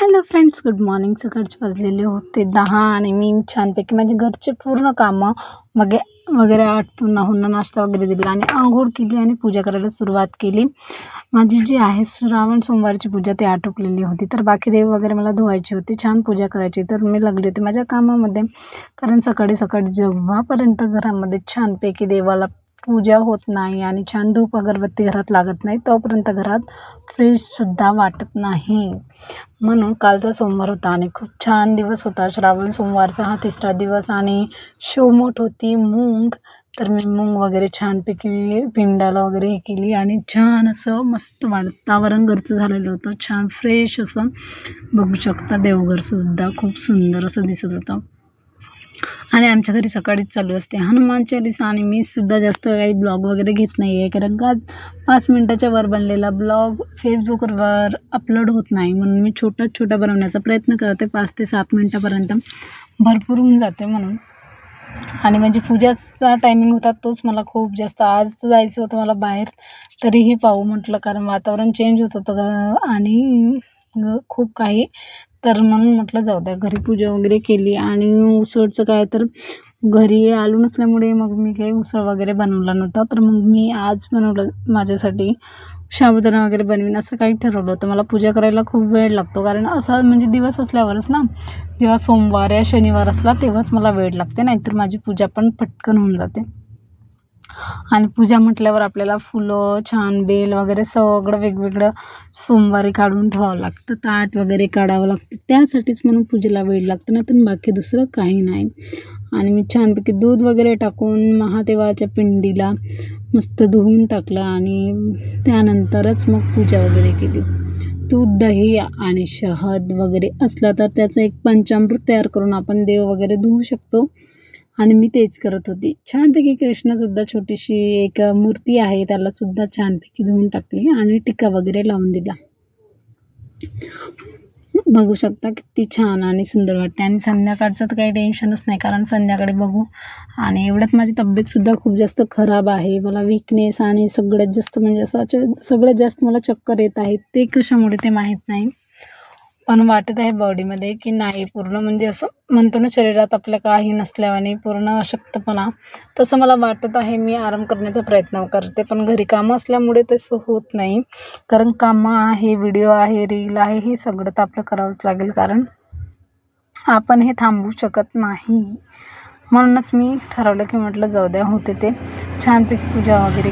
Hello friends good morning सकाळचे वाजलेले होते दहा आणि मी छानपैकी माझे घरचे पूर्ण कामं मग वगैरे आटपून नाहून नाश्ता वगैरे दिला आणि आंघोळ केली आणि पूजा करायला सुरुवात केली. माझी जी आहे श्रावण सोमवारची पूजा ती आटोपलेली होती. तर बाकी देव वगैरे मला धुवायची होती छान पूजा करायची. तर मी लागली होती माझ्या कामामध्ये. कारण सकाळी सकाळी जेव्हापर्यंत घरामध्ये छानपैकी देवाला पूजा होत नाही आणि छान धूप अगरबत्ती घरात लागत नाही तोपर्यंत घरात फ्रेशसुद्धा वाटत नाही. म्हणून कालचा सोमवार होता आणि खूप छान दिवस होता. श्रावण सोमवारचा हा तिसरा दिवस आणि शिवमोठ होती. मूग तर मी मूंग वगैरे छानपैकी पिंडाला वगैरे हे केली आणि छान असं मस्त वातावरण घरचं झालेलं होतं. छान फ्रेश असं बघू शकता. देवघरसुद्धा खूप सुंदर असं दिसत होतं. आणि आमच्या घरी सकाळीच चालू असते. हनुमान चालीसा आणि मी सुद्धा जास्त काही ब्लॉग वगैरे घेत नाही आहे कारण का? पाच मिनटाच्या वर बनलेला ब्लॉग फेसबुकवर अपलोड होत नाही. म्हणून मी छोटा छोटा बनवण्याचा प्रयत्न करते. पाच ते सात मिनटापर्यंत भरपूर होऊन जाते म्हणून. आणि म्हणजे पूजाचा टायमिंग होता तोच मला खूप जास्त. आज तर जायचं होतं मला बाहेर. तरीही पाहू म्हटलं कारण वातावरण चेंज होत होतं. आणि खूप काही. तर म्हणून म्हटलं जाऊ द्या घरी पूजा वगैरे केली आणि उसळचं काय तर घरी आलो नसल्यामुळे मग मी काही उसळ वगैरे बनवला नव्हता. तर मग मी आज बनवलं माझ्यासाठी साबुदाणा वगैरे बनवीन असं काही ठरवलं होतं. मला पूजा करायला खूप वेळ लागतो कारण असा म्हणजे दिवस असल्यावरच ना जेव्हा सोमवार या शनिवार असला तेव्हाच मला वेळ लागते नाहीतर माझी पूजा पण पटकन होऊन जाते. आणि पूजा म्हटल्यावर आपल्याला फुलं छान बेल वगैरे सगळं वेगवेगळं सोमवारी काढून ठेवावं लागतं. ताट वगैरे काढावं लागतं. त्यासाठीच म्हणून पूजेला वेळ लागतं. ना तर बाकी दुसरं काही नाही. आणि मी छानपैकी दूध वगैरे टाकून महादेवाच्या पिंडीला मस्त धुवून टाकलं आणि त्यानंतरच मग पूजा वगैरे केली. दूध दही आणि शहद वगैरे असला तर त्याचं एक पंचामृत तयार करून आपण देव वगैरे धुवू शकतो. आणि मी तेच करत होती. छानपैकी कृष्णसुद्धा छोटीशी एक मूर्ती आहे त्यालासुद्धा छानपैकी धुवून टाकली आणि टिका वगैरे लावून दिला. बघू शकता किती छान आणि सुंदर वाटते. आणि संध्याकाळचं तर काही टेन्शनच नाही कारण संध्याकाळी बघू. आणि एवढ्यात माझी तब्येतसुद्धा खूप जास्त खराब आहे. मला विकनेस आणि सगळ्यात जास्त म्हणजे असं सगळ्यात जास्त मला चक्कर येत आहे ते कशामुळे ते माहीत नाही. पण वाटत आहे बॉडीमध्ये की नाही पूर्ण म्हणजे असं म्हणतो ना शरीरात आपल्या काही नसल्यावाने पूर्ण अशक्तपणा. तसं मला वाटत आहे मी आराम करण्याचा प्रयत्न करते पण घरी कामं असल्यामुळे तसं होत नाही. कारण कामं आहे व्हिडिओ आहे रील आहे हे सगळं तर आपलं करावंच लागेल. कारण आपण हे थांबवू शकत नाही. म्हणूनच मी ठरवलं की म्हटलं जाऊ द्या होते ते. छानपैकी पूजा वगैरे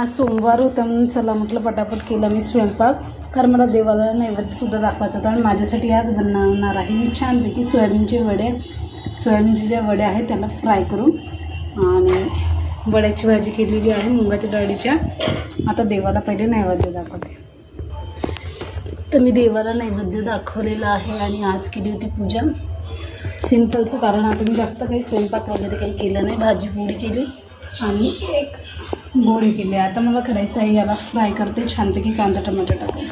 आज सोमवार होता म्हणून चला म्हटलं पटापट केला मी स्वयंपाक. कारण मला देवाला नैवेद्यसुद्धा दाखवायचा होता आणि माझ्यासाठी आज बनवणार आहे मी छानपैकी सोयाबीनचे वडे. सोयाबीनचे ज्या वड्या आहेत त्याला फ्राय करून आणि वड्याची भाजी केलेली आहे मुगाच्या डाळीच्या. आता देवाला पहिले नैवेद्य दाखवते. तर मी देवाला नैवेद्य दाखवलेलं आहे आणि आज केली होती पूजा. सिम्पलचं कारण आता मी जास्त काही स्वयंपाक वगैरे काही केलं नाही भाजी पोळी केली आणि एक गोळी केली. आता मला करायचं आहे याला फ्राय करते. छानपैकी कांदा टमाटर टाकून.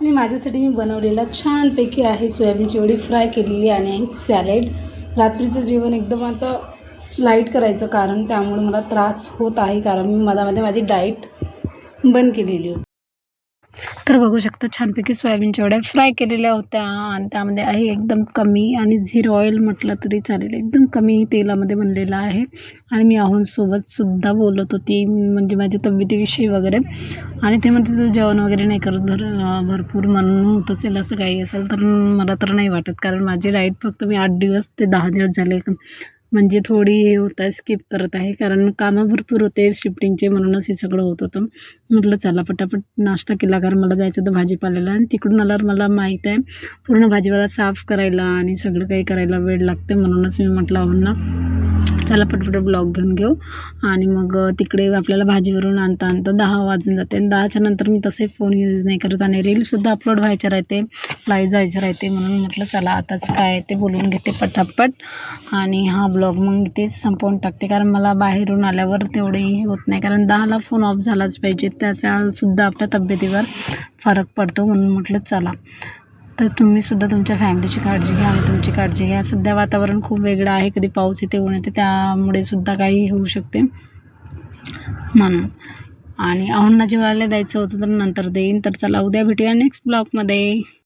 आणि माझ्यासाठी मी बनवलेला छानपैकी आहे सोयाबीनची वडी. फ्राय केलेली आणि सॅलेड रात्रीचं जेवण एकदम आता लाइट करायचं कारण त्यामुळे मला त्रास होत आहे कारण मी मधामध्ये माझी डाईट बंद केलेली होती. तर बघू शकता छानपैकी सोयाबीनच्या वड्या फ्राय केलेल्या होत्या. आणि त्यामध्ये आहे एकदम कमी आणि झिरो ऑइल म्हटलं तरी चालेल. एकदम कमी तेलामध्ये बनलेलं आहे. आणि मी आहोंसोबतसुद्धा बोलत होती म्हणजे माझ्या तब्येतीविषयी वगैरे. आणि ते म्हणते तू जेवण वगैरे नाही करत भर भरपूर म्हणून होत असेल असं काही असेल तर मला तर नाही वाटत. कारण माझी डाईट फक्त मी आठ दिवस ते दहा दिवस झाले. म्हणजे थोडी हे होत आहे स्किप करत आहे. कारण कामं भरपूर होते शिफ्टिंगचे म्हणूनच हे सगळं होत होतं. म्हटलं चला पटापट नाश्ता केला. कारण मला जायचं होतं भाजीपाल्याला. आणि तिकडून आल्यावर मला माहीत आहे पूर्ण भाजीपाला साफ करायला आणि सगळं काही करायला वेळ लागते म्हणूनच मी म्हटलं अहो ना. चला पटपट ब्लॉग घेऊन घेऊ. आणि मग तिकडे आपल्याला भाजीवरून आणता आणता दहा वाजून जाते. आणि दहाच्या नंतर मी तसे फोन यूज नाही करत आणि रीलसुद्धा अपलोड व्हायचे राहते. लाईव्ह जायचं राहते म्हणून म्हटलं चला आताच काय ते बोलून घेते पटापट. आणि हा ब्लॉग मग तेच संपवून टाकते. कारण मला बाहेरून आल्यावर तेवढेही होत नाही. कारण दहाला फोन ऑफ झालाच पाहिजे. त्याचासुद्धा आपल्या तब्येतीवर फरक पडतो म्हणून म्हटलं चला. तर तुम्हीसुद्धा तुमच्या फॅमिलीची काळजी घ्या आणि तुमची काळजी घ्या. सध्या वातावरण खूप वेगळं आहे. कधी पाऊस येते ऊन येते त्यामुळे सुद्धा काही होऊ शकते. म्हणून. आणि अहोंना जेवायला द्यायचं होतं तर नंतर देईन. तर चला उद्या भेटूया नेक्स्ट ब्लॉगमध्ये